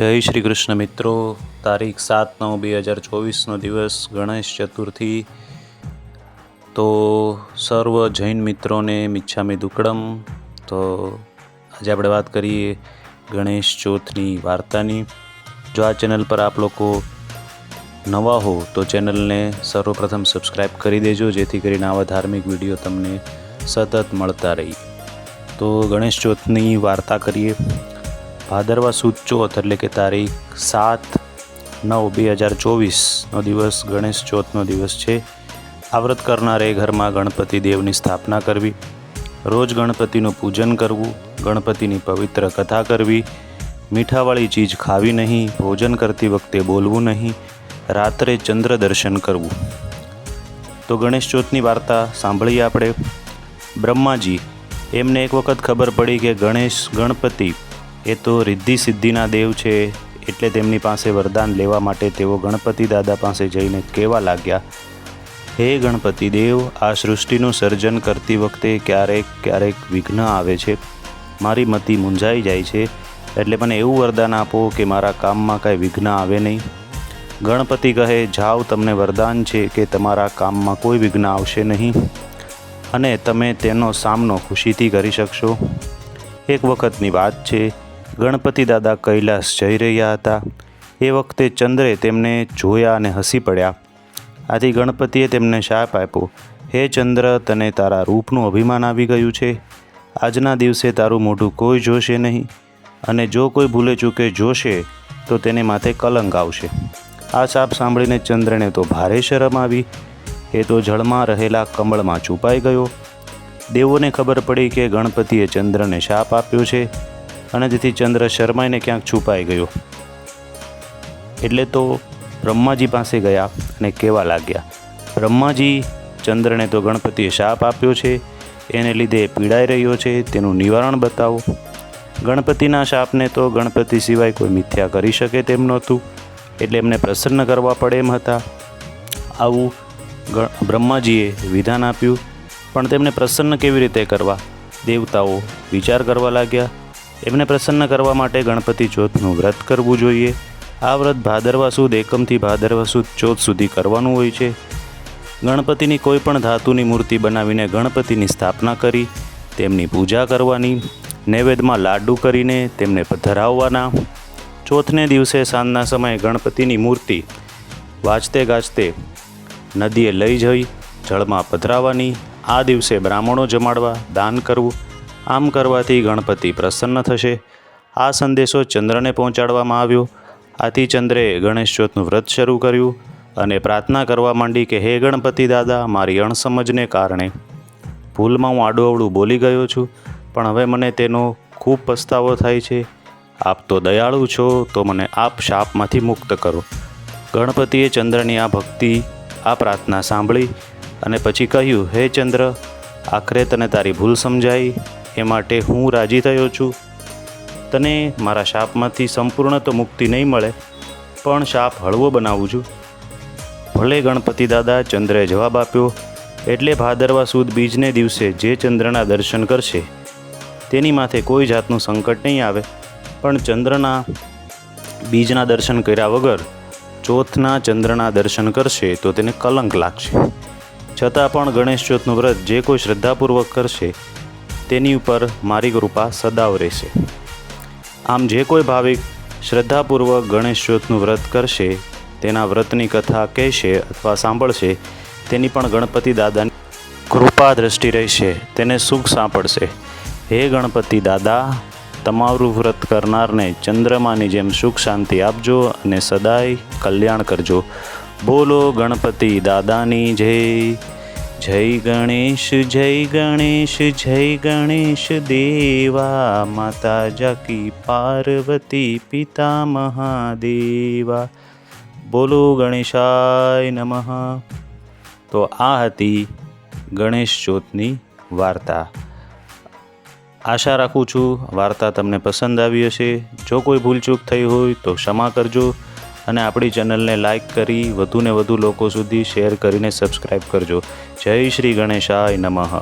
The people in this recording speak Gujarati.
જય શ્રી કૃષ્ણ મિત્રો. તારીખ સાત નવ બે હજાર ચોવીસનો દિવસ, ગણેશ ચતુર્થી. તો સર્વ જૈન મિત્રોને મિચ્છામી દુકડમ. તો આજે આપણે વાત કરીએ ગણેશ ચોથની વાર્તાની. જો આ ચેનલ પર આપ લોકો નવા હો, તો ચેનલને સર્વપ્રથમ સબસ્ક્રાઈબ કરી દેજો, જેથી કરીને આવા ધાર્મિક વીડિયો તમને સતત મળતા રહી. તો ગણેશ ચોથની વાર્તા કરીએ. ભાદરવા સુદ ચોથ એટલે કે તારીખ સાત નવ બે હજાર ચોવીસનો દિવસ, ગણેશ ચોથનો દિવસ છે. આ વ્રત કરનારે ઘરમાં ગણપતિ દેવની સ્થાપના કરવી, રોજ ગણપતિનું પૂજન કરવું, ગણપતિની પવિત્ર કથા કરવી, મીઠાવાળી ચીજ ખાવી નહીં, ભોજન કરતી વખતે બોલવું નહીં, રાત્રે ચંદ્ર દર્શન કરવું. તો ગણેશ ચોથની વાર્તા સાંભળીએ આપણે. બ્રહ્માજી, એમને એક વખત ખબર પડી કે ગણેશ ગણપતિ એ તો રિદ્ધિ સિદ્ધિના દેવ છે, એટલે તેમની પાસે વરદાન લેવા માટે તેઓ ગણપતિ દાદા પાસે જઈને કહેવા લાગ્યા, હે ગણપતિ દેવ, આ સૃષ્ટિનું સર્જન કરતી વખતે ક્યારેક ક્યારેક વિઘ્ન આવે છે. મારી મતિ મૂંઝાઈ જાય છે, એટલે મને એવું વરદાન આપો કે મારા કામમાં કાંઈ વિઘ્ન આવે નહીં. ગણપતિ કહે, જાઓ, તમને વરદાન છે કે તમારા કામમાં કોઈ વિઘ્ન આવશે નહીં. અને તમે તેનો સામનો ખુશીથી કરી શકશો. એક વખતની વાત છે ગણપતિ દાદા કૈલાસ જઈ રહ્યા હતા. એ વખતે ચંદ્રે તેમને જોયા અને હસી પડ્યા. આથી ગણપતિએ તેમને શાપ આપ્યો. હે ચંદ્ર, તને તારા રૂપનું અભિમાન આવી ગયું છે. આજના દિવસે તારું મોઢું કોઈ જોશે નહીં. અને જો કોઈ ભૂલે ચૂકે જોશે, તો તેને માથે કલંક આવશે. આ શાપ સાંભળીને ચંદ્રને તો ભારે શરમ આવી. એ તો જળમાં રહેલા કમળમાં છુપાઈ ગયો. દેવોને ખબર પડી કે ગણપતિએ ચંદ્રને શાપ આપ્યો છે. અને તેથી ચંદ્ર શરમાઈને ક્યાંક છુપાઈ ગયો. એટલે તો બ્રહ્માજી પાસે ગયા અને કહેવા લાગ્યા, બ્રહ્માજી, ચંદ્રને તો ગણપતિએ શાપ આપ્યો છે, એને લીધે પીડાઈ રહ્યો છે, તેનું નિવારણ બતાવો. ગણપતિના શાપને તો ગણપતિ સિવાય કોઈ મિથ્યા કરી શકે તેમ નહોતું, એટલે એમને પ્રસન્ન કરવા પડે એમ હતા. આવું બ્રહ્માજીએ વિધાન આપ્યું, પણ તેમને પ્રસન્ન કેવી રીતે કરવા? દેવતાઓ વિચાર કરવા લાગ્યા એમને પ્રસન્ન કરવા માટે ગણપતિ ચોથનું વ્રત કરવું જોઈએ. આ વ્રત ભાદરવા સુદ એકમથી ભાદરવા સુદ ચોથ સુધી કરવાનું હોય છે. ગણપતિની કોઈ પણ ધાતુની મૂર્તિ બનાવીને ગણપતિની સ્થાપના કરી, તેમની પૂજા કરવાની, નૈવેદ્યમાં લાડુ કરીને તેમને ધરાવવાના ચોથને દિવસે સાંજના સમયે ગણપતિની મૂર્તિ વાંચતે ગાજતે નદીએ લઈ જઈ, જળમાં પધરાવવાની, આ દિવસે બ્રાહ્મણો જમાડવા દાન કરવું. આમ કરવાથી ગણપતિ પ્રસન્ન થશે. આ સંદેશો ચંદ્રને પહોંચાડવામાં આવ્યો. આથી ચંદ્રે ગણેશ ચોથનું વ્રત શરૂ કર્યું અને પ્રાર્થના કરવા માંડી કે, હે ગણપતિ દાદા, મારી અણસમજને કારણે. ભૂલમાં હું આડું બોલી ગયો છું, પણ હવે મને તેનો ખૂબ પસ્તાવો થાય છે. આપ તો દયાળુ છો, તો મને આપ શાપમાંથી મુક્ત કરો. ગણપતિએ ચંદ્રની આ ભક્તિ, આ પ્રાર્થના સાંભળી અને પછી કહ્યું, હે ચંદ્ર, આખરે તને તારી ભૂલ સમજાઈ. એ માટે હું રાજી થયો છું. તને મારા શાપમાંથી સંપૂર્ણ તો મુક્તિ નહીં મળે, પણ શાપ હળવો બનાવું છું. ભલે ગણપતિ દાદા ચંદ્રએ જવાબ આપ્યો, એટલે ભાદરવા સુદ બીજને દિવસે જે ચંદ્રના દર્શન કરશે, તેની માથે કોઈ જાતનું સંકટ નહીં આવે, પણ ચંદ્રના બીજના દર્શન કર્યા વગર ચોથના ચંદ્રના દર્શન કરશે તો તેને કલંક લાગશે. છતાં પણ ગણેશ ચોથનું વ્રત જે કોઈ શ્રદ્ધાપૂર્વક કરશે તેની ઉપર મારી કૃપા સદાવ રહેશે. આમ જે કોઈ ભાવિક શ્રદ્ધાપૂર્વક ગણેશ ચોથનું વ્રત કરશે, તેના વ્રતની કથા કહેશે અથવા સાંભળશે, તેની પણ ગણપતિ દાદાની કૃપા દ્રષ્ટિ રહેશે, તેને સુખ સાંપડશે. હે ગણપતિ દાદા, તમારું વ્રત કરનારને ચંદ્રમાની જેમ સુખ શાંતિ આપજો અને સદાય કલ્યાણ કરજો. બોલો ગણપતિ દાદાની જય. જય ગણેશ જય ગણેશ જય ગણેશ દેવા. માતા જાકી પાર્વતી પિતા મહાદેવા. બોલો ગણેશાય નમઃ. તો આ હતી ગણેશ ચોથની વાર્તા. આશા રાખું છું વાર્તા તમને પસંદ આવી હશે. જો કોઈ ભૂલચૂક થઈ હોય તો ક્ષમા કરજો. અને આપણી ચેનલને લાઇક કરી વધુને વધુ લોકો સુધી શેર કરીને સબસ્ક્રાઈબ કરજો. જય શ્રી ગણેશાય નમઃ.